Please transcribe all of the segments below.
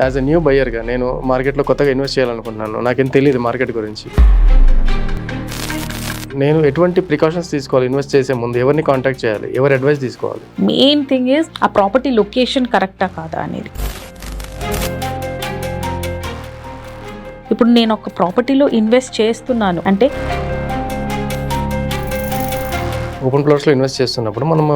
As a new బయర్గా నేను మార్కెట్లో కొత్తగా ఇన్వెస్ట్ చేయాలనుకుంటున్నాను. నాకేం తెలియదు మార్కెట్ గురించి. నేను ఎటువంటి ప్రికాషన్స్ తీసుకోవాలి? ఇన్వెస్ట్ చేసే ముందు ఎవరిని కాంటాక్ట్ చేయాలి? ఎవరి అడ్వైస్ తీసుకోవాలి? మెయిన్ థింగ్ ఇస్ ఆ ప్రాపర్టీ లొకేషన్ కరెక్టా కాదా అనేది. ఇప్పుడు నేను ఒక ప్రాపర్టీలో ఇన్వెస్ట్ చేస్తున్నాను. అంటే ఓపెన్ ప్లాట్స్లో ఇన్వెస్ట్ చేస్తున్నప్పుడు మనము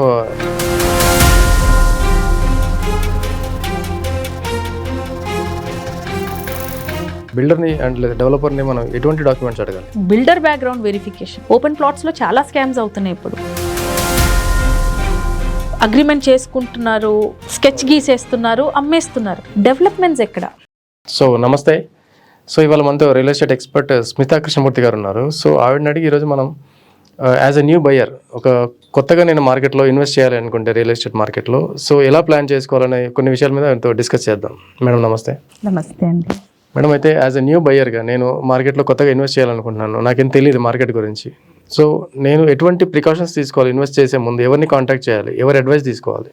బిల్డర్ని అండ్ లేదా డెవలపర్ని మనం ఎటువంటి డాక్యుమెంట్స్ అడగాలి? Builder background verification. ఓపెన్ ప్లాట్స్లో చాలా స్కామ్స్ అవుతున్నాయి ఇప్పుడు. అగ్రిమెంట్ చేసుకుంటున్నారు స్కెచ్ గీసేస్తున్నారు అమ్మేస్తున్నారు. డెవలప్మెంట్స్ ఎక్కడ? సో నమస్తే. సో ఇవాళ మనతో real estate expert Smita Krishnamurthy garu ఉన్నారు. సో ఆవిడని అడిగి ఈరోజు మనం యాజ్ ఎ న్యూ బయర్ ఒక కొత్తగా నేను మార్కెట్లో ఇన్వెస్ట్ చేయాలి అనుకుంటే రియల్ ఎస్టేట్ మార్కెట్లో. సో ఎలా ప్లాన్ చేసుకోవాలనే కొన్ని విషయాల మీద ఆయనతో డిస్కస్ చేద్దాం. మేడం నమస్తే. నమస్తే అండి. మేడం అయితే యాజ్ ఎ న్యూ బయర్గా నేను మార్కెట్లో కొత్తగా ఇన్వెస్ట్ చేయాలనుకుంటున్నాను. నాకేం తెలియదు మార్కెట్ గురించి. సో నేను ఎటువంటి ప్రికాషన్స్ తీసుకోవాలి? ఇన్వెస్ట్ చేసే ముందు ఎవరిని కాంటాక్ట్ చేయాలి? ఎవరి అడ్వైస్ తీసుకోవాలి?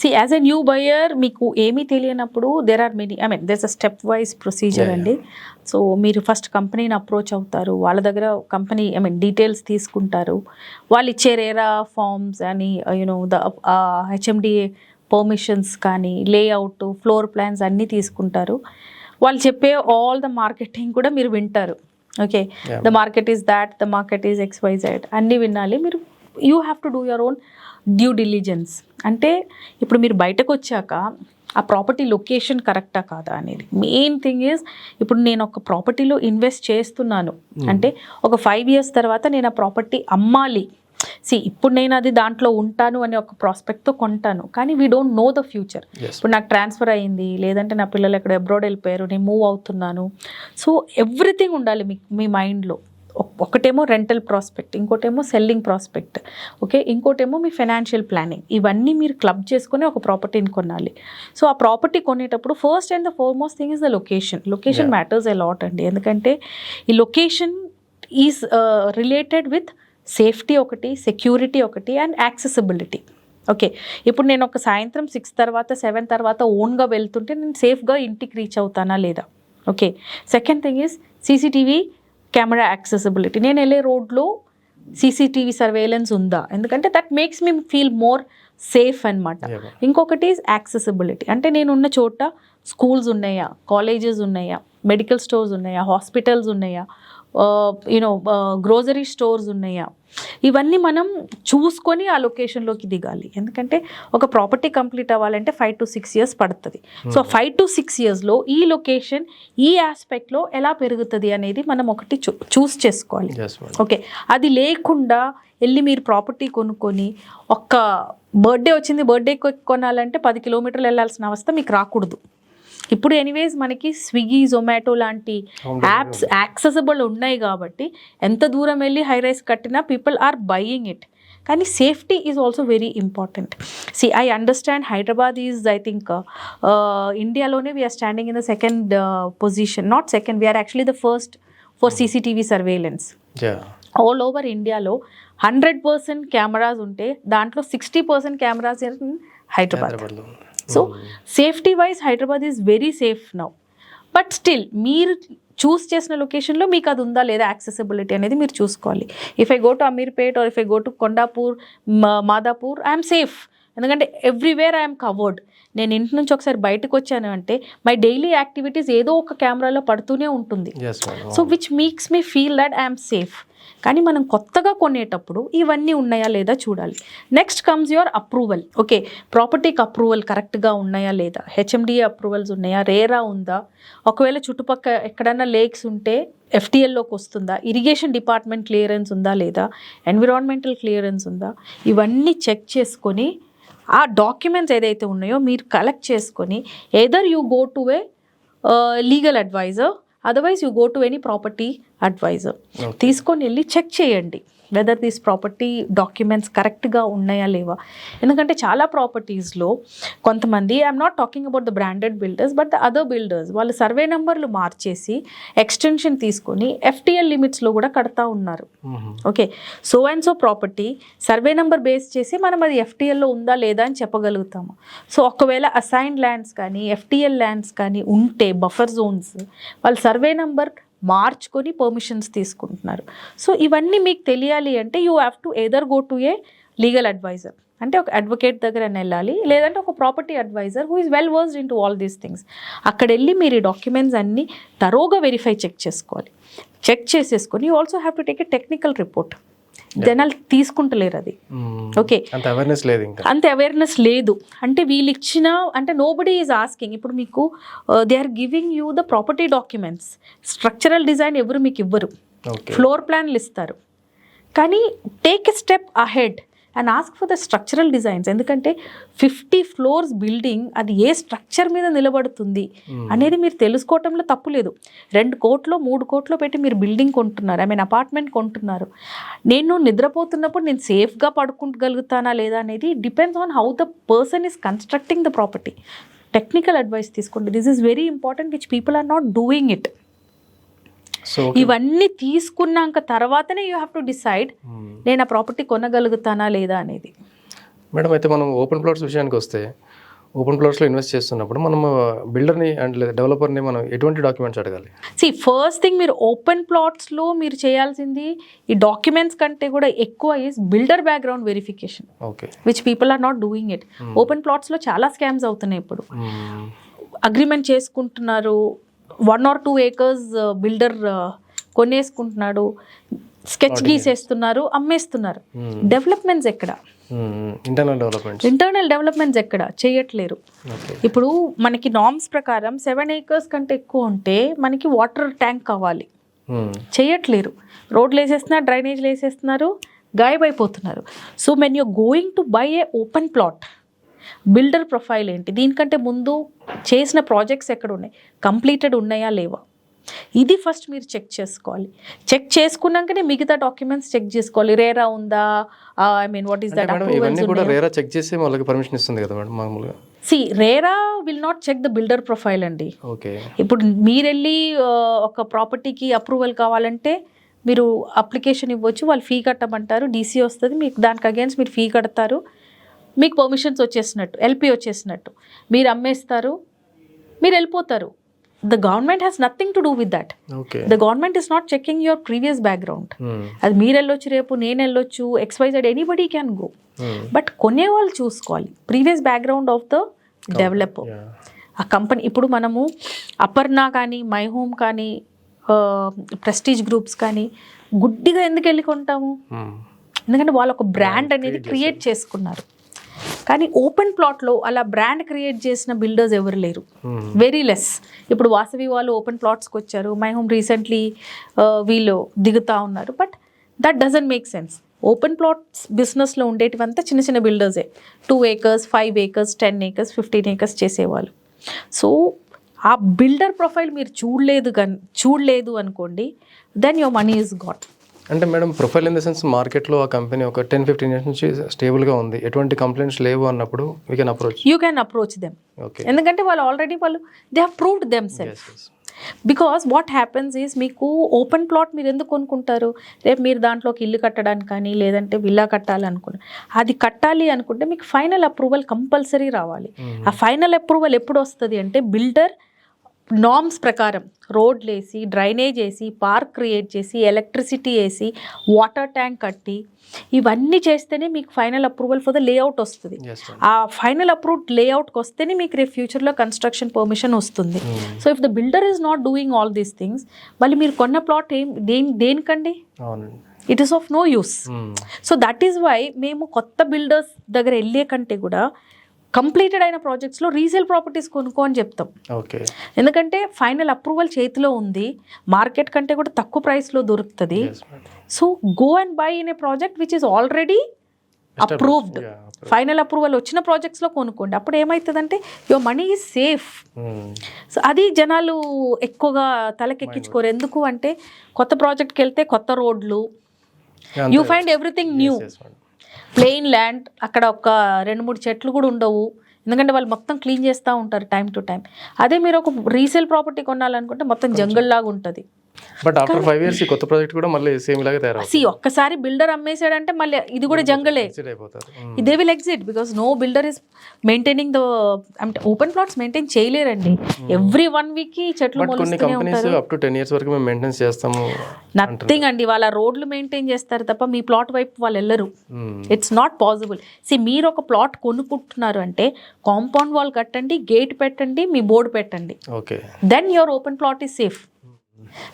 See as a new buyer మీకు ఏమీ తెలియనప్పుడు there are many I mean there's a step wise procedure అండి. సో మీరు ఫస్ట్ కంపెనీని అప్రోచ్ అవుతారు. వాళ్ళ దగ్గర కంపెనీ ఐ మీన్ డీటెయిల్స్ తీసుకుంటారు. వాళ్ళు ఇచ్చే రేరా ఫార్మ్స్ అని you know the HMDA permissions కానీ లేఅవుట్ ఫ్లోర్ ప్లాన్స్ అన్నీ తీసుకుంటారు. వాళ్ళు చెప్పే ఆల్ ద మార్కెటింగ్ కూడా మీరు వింటారు. Okay. The market is that the market is X Y Z అన్నీ వినాలి. మీరు you have to do your own due diligence అంటే ఇప్పుడు మీరు బయటకు వచ్చాక ఆ ప్రాపర్టీ లొకేషన్ కరెక్టా కాదా అనేది? మెయిన్ థింగ్ ఈజ్ ఇప్పుడు నేను ఒక ప్రాపర్టీలో ఇన్వెస్ట్ చేస్తున్నాను. అంటే ఒక ఫైవ్ ఇయర్స్ తర్వాత నేను ఆ ప్రాపర్టీ అమ్మాలి. సి ఇప్పుడు నేను అది దాంట్లో ఉంటాను అనే ఒక ప్రాస్పెక్ట్తో కొంటాను. కానీ we don't know the future. ఇప్పుడు నాకు ట్రాన్స్ఫర్ అయ్యింది లేదంటే నా పిల్లలు ఎక్కడ అబ్రాడ్ వెళ్ళిపోయారు నేను మూవ్ అవుతున్నాను. సో ఎవ్రీథింగ్ ఉండాలి మీ మీ మైండ్లో ఒకటేమో రెంటల్ ప్రాస్పెక్ట్ ఇంకోటేమో సెల్లింగ్ ప్రాస్పెక్ట్ ఓకే ఇంకోటేమో మీ ఫైనాన్షియల్ ప్లానింగ్ ఇవన్నీ మీరు క్లబ్ చేసుకొని ఒక ప్రాపర్టీని కొనాలి. సో ఆ ప్రాపర్టీ కొనేటప్పుడు first and the foremost thing is the location location. Matters a lot అండి. ఎందుకంటే ఈ location is related with safety ఒకటి సెక్యూరిటీ ఒకటి అండ్ యాక్సెసిబిలిటీ. ఓకే. ఇప్పుడు నేను ఒక సాయంత్రం సిక్స్ తర్వాత సెవెన్ తర్వాత ఓన్గా వెళ్తుంటే నేను సేఫ్గా ఇంటికి రీచ్ అవుతానా లేదా? Okay. Second thing is CCTV camera accessibility. నేను వెళ్ళే రోడ్లో సీసీటీవీ సర్వేలెన్స్ ఉందా? ఎందుకంటే that makes me feel more safe అనమాట. ఇంకొకటి యాక్సెసిబిలిటీ. అంటే నేను ఉన్న చోట స్కూల్స్ ఉన్నాయా? కాలేజెస్ ఉన్నాయా? మెడికల్ స్టోర్స్ ఉన్నాయా? హాస్పిటల్స్ ఉన్నాయా? యూనో గ్రోసరీ స్టోర్స్ ఉన్నాయా? ఇవన్నీ మనం చూసుకొని ఆ లొకేషన్లోకి దిగాలి. ఎందుకంటే ఒక ప్రాపర్టీ కంప్లీట్ అవ్వాలంటే ఫైవ్ టు సిక్స్ ఇయర్స్ పడుతుంది. సో ఫైవ్ టు సిక్స్ ఇయర్స్లో ఈ లొకేషన్ ఈ ఆస్పెక్ట్లో ఎలా పెరుగుతుంది అనేది మనం ఒకటి చూ చూస్ చేసుకోవాలి. ఓకే అది లేకుండా వెళ్ళి మీరు ప్రాపర్టీ కొనుక్కొని ఒక్క బర్త్డే వచ్చింది బర్త్డే కొనాలంటే పది కిలోమీటర్లు వెళ్ళాల్సిన అవస్థ మీకు రాకూడదు. ఇప్పుడు ఎనీవేస్ మనకి స్విగ్గీ జొమాటో లాంటి యాప్స్ యాక్సెసిబుల్ ఉన్నాయి కాబట్టి ఎంత దూరం వెళ్ళి హై రైస్ కట్టినా పీపుల్ ఆర్ బయింగ్ ఇట్ కానీ safety is also very important see I understand Hyderabad is I think ఇండియాలోనే we are standing in the second position not second we are actually the first for CCTV surveillance all over ఇండియాలో hundred percent cameras ఉంటే దాంట్లో sixty percent cameras Hyderabad so safety wise Hyderabad is very safe now but still మీరు choose చేసిన లొకేషన్లో మీకు అది ఉందా లేదా యాక్సెసిబిలిటీ అనేది మీరు చూసుకోవాలి. If I go to Ameerpet or if I go to Kondapur Madhapur I'm safe ఎందుకంటే ఎవ్రీవేర్ ఐఎమ్ కవర్డ్ నేను ఇంటి నుంచి ఒకసారి బయటకు వచ్చాను అంటే మై డైలీ యాక్టివిటీస్ ఏదో ఒక కెమెరాలో పడుతూనే ఉంటుంది. So which makes me feel that I'm safe కానీ మనం కొత్తగా కొనేటప్పుడు ఇవన్నీ ఉన్నాయా లేదా చూడాలి. Next comes your approval okay ప్రాపర్టీకి అప్రూవల్ కరెక్ట్గా ఉన్నాయా లేదా? హెచ్ఎండిఏ అప్రూవల్స్ ఉన్నాయా? రేరా ఉందా? ఒకవేళ చుట్టుపక్క ఎక్కడైనా లేక్స్ ఉంటే ఎఫ్టీఎల్లోకి వస్తుందా? ఇరిగేషన్ డిపార్ట్మెంట్ క్లియరెన్స్ ఉందా లేదా? ఎన్విరాన్మెంటల్ క్లియరెన్స్ ఉందా? ఇవన్నీ చెక్ చేసుకొని ఆ డాక్యుమెంట్స్ ఏదైతే ఉన్నాయో మీరు కలెక్ట్ చేసుకొని either you go to a legal advisor otherwise you go to any property advisor తీసుకొని వెళ్ళి చెక్ చేయండి వెదర్ దీస్ ప్రాపర్టీ డాక్యుమెంట్స్ కరెక్ట్గా ఉన్నాయా లేవా. ఎందుకంటే చాలా ప్రాపర్టీస్లో కొంతమంది I'm not talking about the branded builders but the other builders వాళ్ళు సర్వే నెంబర్లు మార్చేసి ఎక్స్టెన్షన్ తీసుకొని ఎఫ్టిఎల్ లిమిట్స్లో కూడా కడతా ఉన్నారు. Okay so and so property survey number base చేసి మనం అది ఎఫ్టిఎల్లో ఉందా లేదా అని చెప్పగలుగుతాము. సో ఒకవేళ అసైన్డ్ ల్యాండ్స్ కానీ ఎఫ్టిఎల్ ల్యాండ్స్ కానీ ఉంటే బఫర్ జోన్స్ వాళ్ళు సర్వే నెంబర్ మార్చుకొని పర్మిషన్స్ తీసుకుంటున్నారు. సో ఇవన్నీ మీకు తెలియాలి అంటే you have to either go to a legal adviser అంటే ఒక అడ్వకేట్ దగ్గర వెళ్ళాలి లేదంటే ఒక property adviser who is well versed in to all these things అక్కడ వెళ్ళి మీరు ఈ డాక్యుమెంట్స్ అన్నీ తరోగా వెరిఫై చెక్ చేసుకోవాలి. చెక్ చేసేసుకొని you also have to take a technical report జనాలు తీసుకుంటలేరు అది. ఓకే అంత అవేర్నెస్ లేదు అంత అవేర్నెస్ లేదు. అంటే వీళ్ళు ఇచ్చిన అంటే నో బడీ ఈజ్ ఆస్కింగ్ ఇప్పుడు మీకు they are giving you the property documents structural design ఎవరు మీకు ఇవ్వరు. ఫ్లోర్ ప్లాన్లు ఇస్తారు. కానీ take a step ahead and ask for the structural designs ఎందుకంటే ఫిఫ్టీ ఫ్లోర్స్ బిల్డింగ్ అది ఏ స్ట్రక్చర్ మీద నిలబడుతుంది అనేది మీరు తెలుసుకోవటంలో తప్పు లేదు. రెండు కోట్లు మూడు కోట్లు పెట్టి మీరు బిల్డింగ్ కొంటున్నారు. ఐ మీన్ అపార్ట్మెంట్ కొంటున్నారు. నేను నిద్రపోతున్నప్పుడు నేను సేఫ్గా పడుకోగలుగుతానా లేదా అనేది depends on how the person is constructing the property technical advice తీసుకోండి. This is very important which people are not doing it so ఇవన్నీ తీసుకున్నాక తర్వాతనే యూ హ్యావ్ టు డిసైడ్ నేను ఆ ప్రాపర్టీ కొనగలుగుతానా లేదా అనేది. మేడం అయితే మనం ఓపెన్ ప్లాట్స్ విషయానికి వస్తే ఓపెన్ ప్లాట్స్లో ఇన్వెస్ట్ చేస్తున్నప్పుడు మనం బిల్డర్ని అండ్ డెవలపర్ని మనం ఎటువంటి డాక్యుమెంట్స్ అడగాలి? సి ఫస్ట్ థింగ్ మీరు ఓపెన్ ప్లాట్స్లో మీరు చేయాల్సింది ఈ డాక్యుమెంట్స్ కంటే కూడా ఎక్కువ is builder background verification okay which people are not doing it open ప్లాట్స్లో చాలా స్కామ్స్ అవుతున్నాయి ఇప్పుడు. అగ్రిమెంట్ చేసుకుంటున్నారు one or two acres builder కొనేసుకుంటున్నాడు sketch గీసేస్తున్నారు అమ్మేస్తున్నారు. డెవలప్మెంట్స్ ఎక్కడ? ఇంటర్నల్ డెవలప్మెంట్స్ ఇంటర్నల్ డెవలప్మెంట్స్ ఎక్కడ? చేయట్లేరు. ఇప్పుడు మనకి నామ్స్ ప్రకారం సెవెన్ ఏకర్స్ కంటే ఎక్కువ ఉంటే మనకి వాటర్ ట్యాంక్ కావాలి. చేయట్లేరు. రోడ్లు వేసేస్తున్నారు డ్రైనేజ్లు వేసేస్తున్నారు గాయబైపోతున్నారు. So when you going to buy a open plot builder profile ఏంటి? దీనికంటే ముందు చేసిన ప్రాజెక్ట్స్ ఎక్కడ ఉన్నాయి కంప్లీటెడ్ ఉన్నాయా లేవా? ఇది ఫస్ట్ మీరు చెక్ చేసుకోవాలి. చెక్ చేసుకున్నాకనే మిగతా డాక్యుమెంట్స్ చెక్ చేసుకోవాలి. రేరా ఉందా? I mean what is that ఇవన్నీ కూడా రేరా చెక్ చేసి వాళ్ళకి పర్మిషన్ ఇస్తుంది కదా మేడం మామూలుగా. See RERA will not check the builder profile అండి. ఓకే ఇప్పుడు మీరెళ్ళి ఆ, ఒక ప్రాపర్టీకి అప్రూవల్ కావాలంటే మీరు అప్లికేషన్ ఇవ్వచ్చు. వాళ్ళు ఫీ కట్టమంటారు డీసీ వస్తుంది. మీకు దానికి అగేన్స్ట్ మీరు ఫీ కడతారు. మీకు పర్మిషన్స్ వచ్చేసినట్టు ఎల్పి వచ్చేసినట్టు. మీరు అమ్మేస్తారు మీరు వెళ్ళిపోతారు. The government has nothing to do with that okay the government is not checking your previous background అది మీరు వెళ్ళొచ్చు రేపు నేను వెళ్ళొచ్చు XYZ anybody can go but కొనేవాళ్ళు చూసుకోవాలి. Previous background of the developer ఆ కంపెనీ ఇప్పుడు మనము అపర్ణ కానీ మై హోమ్ కానీ ప్రెస్టీజ్ గ్రూప్స్ కానీ గుడ్డిగా ఎందుకు వెళ్ళి కొంటాము? ఎందుకంటే వాళ్ళు ఒక బ్రాండ్ అనేది క్రియేట్ చేసుకున్నారు. కానీ ఓపెన్ ప్లాట్లో అలా బ్రాండ్ క్రియేట్ చేసిన బిల్డర్స్ ఎవరు లేరు. వెరీ లెస్ ఇప్పుడు వాసవి వాళ్ళు ఓపెన్ ప్లాట్స్కి వచ్చారు. మై హోమ్ రీసెంట్లీ వీళ్ళు దిగుతా ఉన్నారు. But that doesn't make sense open plots బిజినెస్లో ఉండేటివంతా చిన్న చిన్న బిల్డర్సే two acres five acres ten acres fifteen acres చేసేవాళ్ళు. సో ఆ బిల్డర్ ప్రొఫైల్ మీరు చూడలేదు కానీ చూడలేదు అనుకోండి then your money is got అంటే madam profile in the sense మార్కెట్లో ఆ కంపెనీ ఒక టెన్ ఫిఫ్టీన్ ఇయర్స్ నుంచి స్టేబుల్గా ఉంది. ఎటువంటి కంప్లైంట్స్ లేవు అన్నప్పుడు we can approach you can approach them okay ఎందుకంటే వాళ్ళు ఆల్రెడీ వాళ్ళు they have proved themselves because what happens is మీకు ఓపెన్ ప్లాట్ మీరు ఎందుకు కొనుక్కుంటారు? రేపు మీరు దాంట్లోకి ఇల్లు కట్టడానికి కానీ లేదంటే విల్లా కట్టాలి అది కట్టాలి అనుకుంటే మీకు ఫైనల్ అప్రూవల్ కంపల్సరీ రావాలి. ఆ ఫైనల్ అప్రూవల్ ఎప్పుడు వస్తుంది అంటే బిల్డర్ నామ్స్ ప్రకారం రోడ్లు వేసి డ్రైనేజ్ వేసి పార్క్ క్రియేట్ చేసి ఎలక్ట్రిసిటీ వేసి వాటర్ ట్యాంక్ కట్టి ఇవన్నీ చేస్తేనే మీకు final approval for the layout వస్తుంది. ఆ ఫైనల్ అప్రూవ్డ్ లేఅవుట్కి వస్తేనే మీకు రేపు ఫ్యూచర్లో కన్స్ట్రక్షన్ పర్మిషన్ వస్తుంది. So if the builder is not doing all these things మళ్ళీ మీరు కొన్న ప్లాట్ ఏం దేని దేనికండి? It is of no use so that is why మేము కొత్త బిల్డర్స్ దగ్గర వెళ్ళే కంటే కూడా కంప్లీటెడ్ అయిన ప్రాజెక్ట్స్లో రీసేల్ ప్రాపర్టీస్ కొనుక్కో అని చెప్తాం. ఓకే. ఎందుకంటే ఫైనల్ అప్రూవల్ చేతిలో ఉంది మార్కెట్ కంటే కూడా తక్కువ ప్రైస్లో దొరుకుతుంది. So go and buy in a project which is already approved final approval వచ్చిన ప్రాజెక్ట్స్లో కొనుక్కోండి. అప్పుడు ఏమవుతుందంటే your money is safe. So అది జనాలు ఎక్కువగా తలకెక్కించుకోరు. ఎందుకు అంటే కొత్త ప్రాజెక్ట్కి వెళ్తే కొత్త రోడ్లు. You. Find everything new. Plain land అక్కడ ఒక రెండు మూడు చెట్లు కూడా ఉండవు. ఎందుకంటే వాళ్ళు మొత్తం క్లీన్ చేస్తూ ఉంటారు టైం టు టైం. అదే మీరు ఒక రీసేల్ ప్రాపర్టీ కొనాలనుకుంటే మొత్తం జంగల్ లాగా ఉంటుంది. బట్ ఆఫ్టర్ ఫైవ్ ఇయర్స్ కొత్త ప్రాజెక్ట్ కూడా మళ్ళీ సేమ్ లాగా తయారవుతుంది. సి ఒక్కసారి బిల్డర్ అమ్మేసాడంటే మళ్ళీ ఇది కూడా జంగలే Exit అయిపోతారు. Hmm. They will exit because no builder is maintaining the అంటే ఓపెన్ ప్లాట్స్ మెయింటైన్ చేయలేరండి. ఎవ్రీ వన్ వీక్కి చెట్లు అప్ టు టెన్ ఇయర్స్ వరకు మేము చేస్తాము నథింగ్ అండి. వాళ్ళ రోడ్లు మెయింటైన్ చేస్తారు తప్ప మీ ప్లాట్ వైపు వాళ్ళు వెళ్ళరు. ఇట్స్ నాట్ పాసిబుల్ సి మీరు ఒక ప్లాట్ కొనుక్కుంటున్నారు అంటే కాంపౌండ్ వాల్ కట్టండి గేట్ పెట్టండి మీ బోర్డు పెట్టండి. Okay then your open plot is safe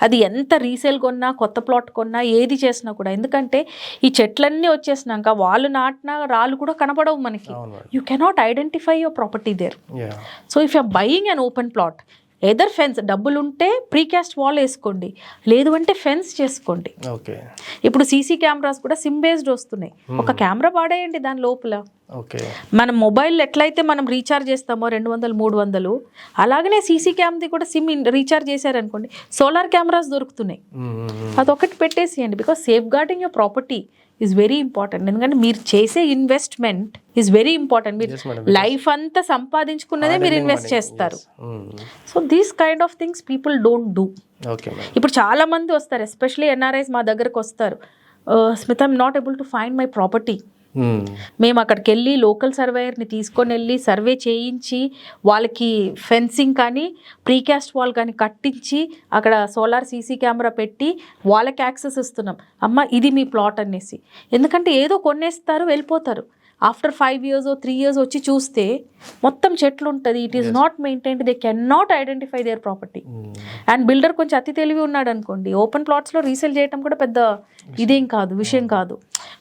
అది ఎంత రీసేల్ కొన్నా కొత్త ప్లాట్ కొన్నా ఏది చేసినా కూడా. ఎందుకంటే ఈ చెట్లన్నీ వచ్చేసినాక వాళ్ళు నాటిన రాళ్ళు కూడా కనపడవు మనకి. You cannot identify your property there yeah so if you're buying an open plot either fence డబ్బులు ఉంటే ప్రీకాస్ట్ వాల్ వేసుకోండి. లేదు అంటే ఫెన్స్ చేసుకోండి. ఓకే. ఇప్పుడు సీసీ కెమెరాస్ కూడా సిమ్ బేస్డ్ వస్తున్నాయి. ఒక కెమెరా వాడేయండి దాని లోపల. ఓకే. మన మొబైల్ ఎట్లయితే మనం రీఛార్జ్ చేస్తామో రెండు వందలు మూడు వందలు అలాగనే సీసీ క్యామ్ది కూడా సిమ్ రీఛార్జ్ చేశారనుకోండి సోలార్ కెమెరాస్ దొరుకుతున్నాయి. Hmm. అదొకటి పెట్టేసేయండి because safe guarding your property is very important ఎందుకంటే మీరు చేసే ఇన్వెస్ట్మెంట్ ఈజ్ వెరీ ఇంపార్టెంట్ మీరు. లైఫ్ అంతా సంపాదించుకున్నదే మీరు ఇన్వెస్ట్ చేస్తారు. So these kind of things people don't do ఇప్పుడు చాలా మంది వస్తారు ఎస్పెషలీ ఎన్ఆర్ఐస్ మా దగ్గరకు వస్తారు. Smith I'm not able to find my property. మేము. అక్కడికి వెళ్ళి లోకల్ సర్వేయర్ని తీసుకొని వెళ్ళి సర్వే చేయించి వాళ్ళకి ఫెన్సింగ్ కానీ ప్రీకాస్ట్ వాల్ కానీ కట్టించి అక్కడ సోలార్ సీసీ కెమెరా పెట్టి వాళ్ళకి యాక్సెస్ ఇస్తున్నాం. అమ్మ ఇది మీ ప్లాట్ అనేసి. ఎందుకంటే ఏదో కొనేస్తారు వెళ్ళిపోతారు. After five years three years వచ్చి చూస్తే మొత్తం చెట్లు ఉంటుంది it is not maintained they can not identify their property Hmm. And builder కొంచెం అతి తెలివి ఉన్నాడు అనుకోండి. ఓపెన్ ప్లాట్స్లో రీసేల్ చేయడం కూడా పెద్ద ఇదేం కాదు విషయం కాదు.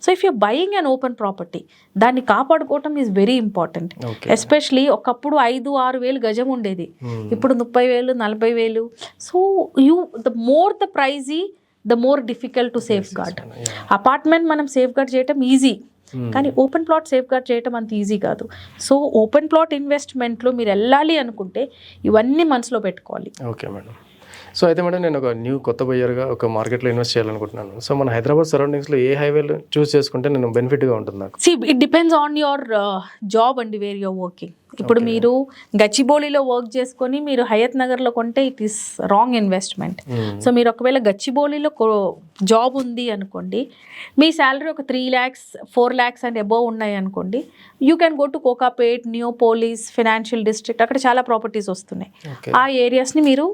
So if you buying an open property దాన్ని కాపాడుకోవటం ఈజ్ వెరీ ఇంపార్టెంట్ ఎస్పెషలీ ఒకప్పుడు ఐదు ఆరు వేలు గజం ఉండేది. Hmm. ఇప్పుడు ముప్పై వేలు నలభై వేలు. So you the more the pricey the more difficult to safe guard. Apartment మనం సేఫ్ గార్డ్ చేయటం ఈజీ Hmm. కానీ ఓపెన్ ప్లాట్ సేఫ్ గార్డ్ చేయటం అంత ఈజీ కాదు. సో ఓపెన్ ప్లాట్ ఇన్వెస్ట్మెంట్లో మీరు వెళ్ళాలి అనుకుంటే ఇవన్నీ మనసులో పెట్టుకోవాలి. Okay madam. సో అయితే మేడం నేను ఒక న్యూ కొత్త బయ్యర్గా ఒక మార్కెట్లో ఇన్వెస్ట్ చేయాలనుకుంటున్నాను. సో మన హైదరాబాద్ సరౌండింగ్స్లో ఏ హైవేలు చూస్ చేసుకుంటే నేను బెనిఫిట్గా ఉంటుంది నాకు. See it depends on your job అండి వేర్ యువర్ వర్కింగ్ ఇప్పుడు మీరు గచ్చిబౌలిలో వర్క్ చేసుకొని మీరు హయత్ నగర్లో కొంటే it is wrong investment. So మీరు ఒకవేళ గచ్చిబౌలిలో జాబ్ ఉంది అనుకోండి మీ శాలరీ ఒక three lakhs four lakhs and above ఉన్నాయి అనుకోండి you can go to Kokapet Neopolis financial district అక్కడ చాలా ప్రాపర్టీస్ వస్తున్నాయి. ఆ ఏరియాస్ని మీరు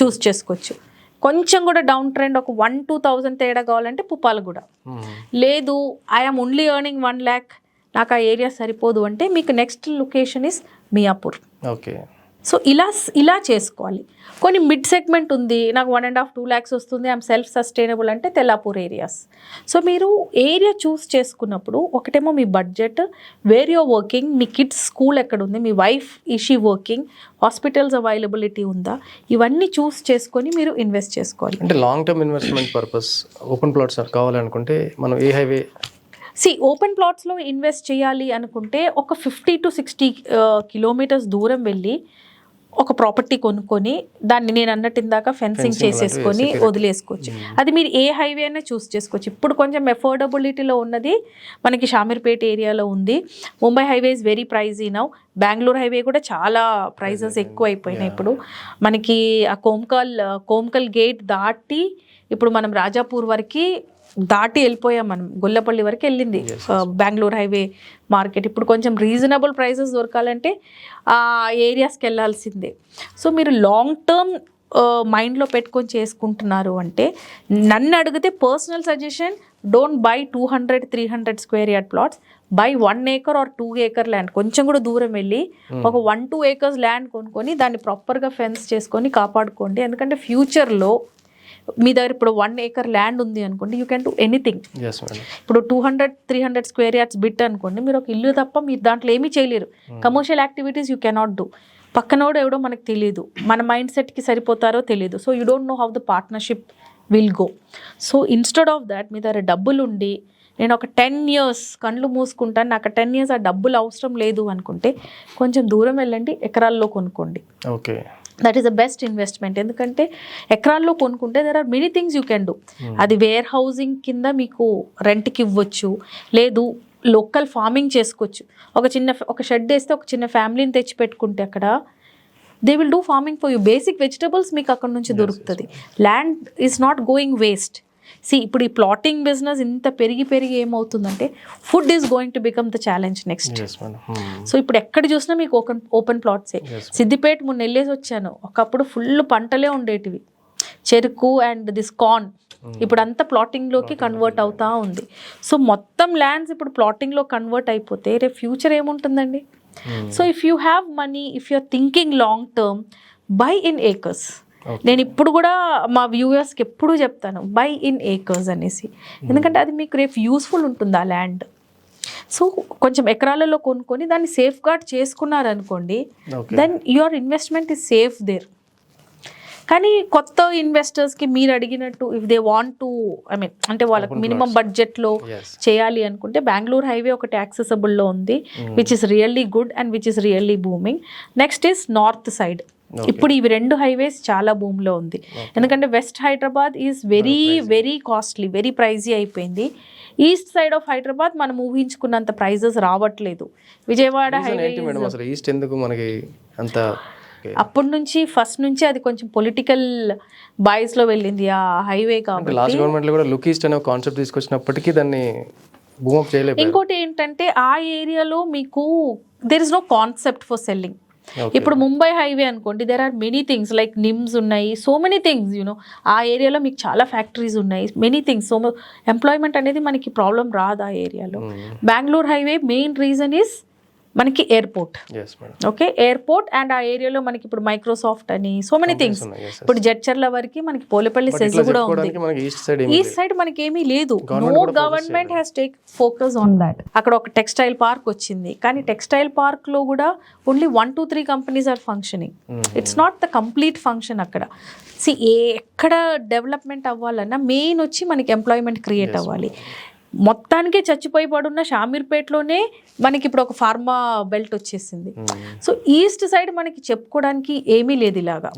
చూస్ చేసుకోవచ్చు. కొంచెం కూడా డౌన్ ట్రెండ్ ఒక వన్ టూ థౌజండ్ తేడా కావాలంటే పుప్పాలగూడ. Hmm. లేదు I'm only earning one lakh నాకు ఆ ఏరియా సరిపోదు అంటే మీకు next location is Miyapur. Okay. So ఇలా ఇలా చేసుకోవాలి. కొన్ని మిడ్ సెగ్మెంట్ ఉంది నాకు one and half two lakhs వస్తుంది ఐఎమ్ సెల్ఫ్ సస్టైనబుల్ అంటే తెల్లాపూర్ ఏరియాస్ సో మీరు ఏరియా చూస్ చేసుకున్నప్పుడు ఒకటేమో మీ బడ్జెట్ వేర్ యువర్ వర్కింగ్ మీ కిడ్స్ స్కూల్ ఎక్కడ ఉంది మీ wife is she working hospitals availability ఉందా ఇవన్నీ చూస్ చేసుకొని మీరు ఇన్వెస్ట్ చేసుకోవాలి. అంటే long term investment purpose open plots కావాలనుకుంటే మనం ఏ హైవే సి ఓపెన్ ప్లాట్స్లో ఇన్వెస్ట్ చేయాలి అనుకుంటే ఒక ఫిఫ్టీ టు సిక్స్టీ కిలోమీటర్స్ దూరం వెళ్ళి ఒక ప్రాపర్టీ కొనుక్కొని దాన్ని నేను అన్నట్టు ఇందాక ఫెన్సింగ్ చేసేసుకొని వదిలేసుకోవచ్చు. అది మీరు ఏ హైవే అయినా చూస్ చేసుకోవచ్చు. ఇప్పుడు కొంచెం ఎఫోర్డబిలిటీలో ఉన్నది మనకి షామీర్పేట ఏరియాలో ఉంది. Mumbai highway is very pricey now Bengaluru highway కూడా చాలా ప్రైజెస్ ఎక్కువ అయిపోయినాయి ఇప్పుడు. మనకి ఆ కోమ్కల్ కోమ్కల్ గేట్ దాటి ఇప్పుడు మనం రాజాపూర్ వరకు దాటి వెళ్ళిపోయాం మనం. గొల్లపల్లి వరకు వెళ్ళింది. Bengaluru highway market. ఇప్పుడు కొంచెం రీజనబుల్ ప్రైసెస్ దొరకాలంటే ఆ ఏరియాస్కి వెళ్ళాల్సిందే. సో మీరు లాంగ్ టర్మ్ మైండ్లో పెట్టుకొని చేసుకుంటున్నారు అంటే నన్ను అడిగితే personal suggestion don't buy two hundred three hundred square yard plots buy one acre or two acre land కొంచెం కూడా దూరం వెళ్ళి ఒక వన్ టూ ఏకర్స్ ల్యాండ్ కొనుక్కొని దాన్ని ప్రాపర్గా ఫెన్స్ చేసుకొని కాపాడుకోండి. ఎందుకంటే ఫ్యూచర్లో మీ దగ్గర ఇప్పుడు వన్ ఏకర్ ల్యాండ్ ఉంది అనుకోండి యూ క్యాన్ డూ ఎనీథింగ్ ఇప్పుడు two hundred three hundred square yards bit అనుకోండి మీరు ఒక ఇల్లు తప్ప మీరు దాంట్లో ఏమీ చేయలేరు. Commercial activities you cannot do పక్కనోడు ఎవడో మనకు తెలియదు. మన మైండ్ సెట్కి సరిపోతారో తెలియదు. So you don't know how the partnership will go so instead of that మీ దగ్గర డబ్బులు ఉండి నేను ఒక టెన్ ఇయర్స్ కళ్ళు మూసుకుంటాను నాకు టెన్ ఇయర్స్ ఆ డబ్బులు అవసరం లేదు అనుకుంటే కొంచెం దూరం వెళ్ళండి ఎకరాల్లో కొనుక్కోండి. Okay that is the best investment ఎందుకంటే ఎకరాల్లో కొనుక్కుంటే there are many things you can do అది వేర్ హౌసింగ్ కింద మీకు రెంట్కి ఇవ్వచ్చు లేదు లోకల్ ఫార్మింగ్ చేసుకోవచ్చు. ఒక చిన్న ఒక షెడ్ వేస్తే ఒక చిన్న ఫ్యామిలీని తెచ్చి పెట్టుకుంటే అక్కడ they will do farming for you basic vegetables మీకు అక్కడ నుంచి దొరుకుతుంది. Land is not going waste see ఇప్పుడు ఈ ప్లాటింగ్ బిజినెస్ ఇంత పెరిగి పెరిగి ఏమవుతుందంటే food is going to become the challenge next so ఇప్పుడు ఎక్కడ చూసినా మీకు ఓపెన్ ఓపెన్ ప్లాట్సే సిద్దిపేట మొన్న వెళ్ళేసి వచ్చాను. ఒకప్పుడు ఫుల్ పంటలే ఉండేటివి. చెరుకు అండ్ దిస్ కార్న్ ఇప్పుడు అంతా ప్లాటింగ్లోకి కన్వర్ట్ అవుతా ఉంది. సో మొత్తం ల్యాండ్స్ ఇప్పుడు ప్లాటింగ్లో కన్వర్ట్ అయిపోతే రేపు ఫ్యూచర్ ఏముంటుందండి? So if you have money if you are thinking long term buy in acres నేను ఇప్పుడు కూడా మా వ్యూవర్స్కి ఎప్పుడు చెప్తాను బై ఇన్ ఏకర్స్ అనేసి. ఎందుకంటే అది మీకు రేపు యూస్ఫుల్ ఉంటుంది ఆ ల్యాండ్ సో కొంచెం ఎకరాలలో కొనుక్కొని దాన్ని safeguard చేసుకున్నారనుకోండి then your investment is safe there కానీ కొత్త ఇన్వెస్టర్స్కి మీరు అడిగినట్టు if they want to I mean అంటే వాళ్ళకి మినిమం బడ్జెట్లో చేయాలి అనుకుంటే బెంగళూరు హైవే ఒకటి యాక్సెసబుల్లో ఉంది which is really good and which is really booming next is north side ఇప్పుడు ఇవి రెండు హైవేస్ చాలా భూమిలో ఉంది. ఎందుకంటే west Hyderabad is very very costly very pricey అయిపోయింది. ఈస్ట్ సైడ్ ఆఫ్ హైదరాబాద్ మనం ఊహించుకున్నంత ప్రైజెస్ రావట్లేదు. విజయవాడ హైవే ఈస్ట్ ఎందుకు మనకి అంత. అప్పటి నుంచి ఫస్ట్ నుంచి అది కొంచెం పొలిటికల్ బాయ్స్లో వెళ్ళింది ఆ హైవే కాబట్టి. లాస్ట్ గవర్నమెంట్లో కూడా లుక్ ఈస్ట్ అనే కాన్సెప్ట్ తీసుకొచ్చినప్పటికీ దాన్ని ఇంకోటి ఏంటంటే ఆ ఏరియాలో మీకు there is no concept for selling ఇప్పుడు ముంబై హైవే అనుకోండి there are many things like NIMS ఉన్నాయి so many things you know ఆ ఏరియాలో మీకు చాలా ఫ్యాక్టరీస్ ఉన్నాయి మెనీ థింగ్స్ సో ఎంప్లాయ్మెంట్ అనేది మనకి ప్రాబ్లం రాదు ఆ ఏరియాలో Bengaluru highway main reason is మనకి ఎయిర్పోర్ట్ ఓకే ఎయిర్పోర్ట్ అండ్ ఆ ఏరియాలో మనకి ఇప్పుడు మైక్రోసాఫ్ట్ అని సో మెనీ థింగ్స్. ఇప్పుడు జడ్చర్ల వరకు మనకి పోలేపల్లి సెజ్ ఇట్లా కూడా ఉంది. ఈస్ట్ సైడ్ మనకి ఏమీ లేదు. No government has take focus on that అక్కడ ఒక టెక్స్టైల్ పార్క్ వచ్చింది. కానీ టెక్స్టైల్ పార్క్లో కూడా only one two three companies are functioning it's not the complete function అక్కడ. సి ఎక్కడ డెవలప్మెంట్ అవ్వాలన్నా మెయిన్ వచ్చి మనకి ఎంప్లాయ్మెంట్ క్రియేట్ అవ్వాలి. మొత్తానికి చచ్చిపోయి పడున్న షామీర్పేటలోనే మనకి ఇప్పుడు ఒక ఫార్మా బెల్ట్ వచ్చేసింది. సో ఈస్ట్ సైడ్ మనకి చెప్పుకోవడానికి ఏమీ లేదు ఇలాగా.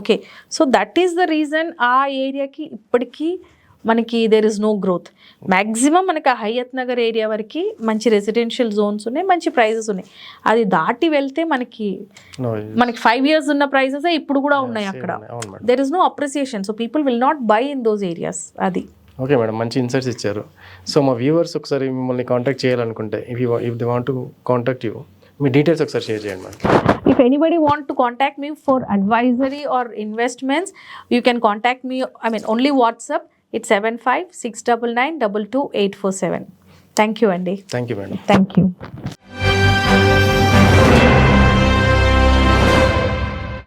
Okay. So that is the reason ఆ ఏరియాకి ఇప్పటికీ మనకి there is no growth maximum మనకి ఆ హయత్ నగర్ ఏరియా వరకు మంచి రెసిడెన్షియల్ జోన్స్ ఉన్నాయి మంచి ప్రైజెస్ ఉన్నాయి. అది దాటి వెళ్తే మనకి మనకి ఫైవ్ ఇయర్స్ ఉన్న ప్రైజెస్ ఇప్పుడు కూడా ఉన్నాయి అక్కడ. There is no appreciation so people will not buy in those areas అది. ఓకే మేడం మంచి ఇన్సైట్స్ ఇచ్చారు. సో మా వ్యూవర్స్ ఒకసారి మిమ్మల్ని కాంటాక్ట్ చేయాలనుకుంటే if you if they want to contact you me details ఒకసారి షేర్ చేయండి madam if anybody want to contact me for advisory or investments you can contact me I mean only WhatsApp it seven five six double nine double two eight four seven thank you అండి thank you madam thank you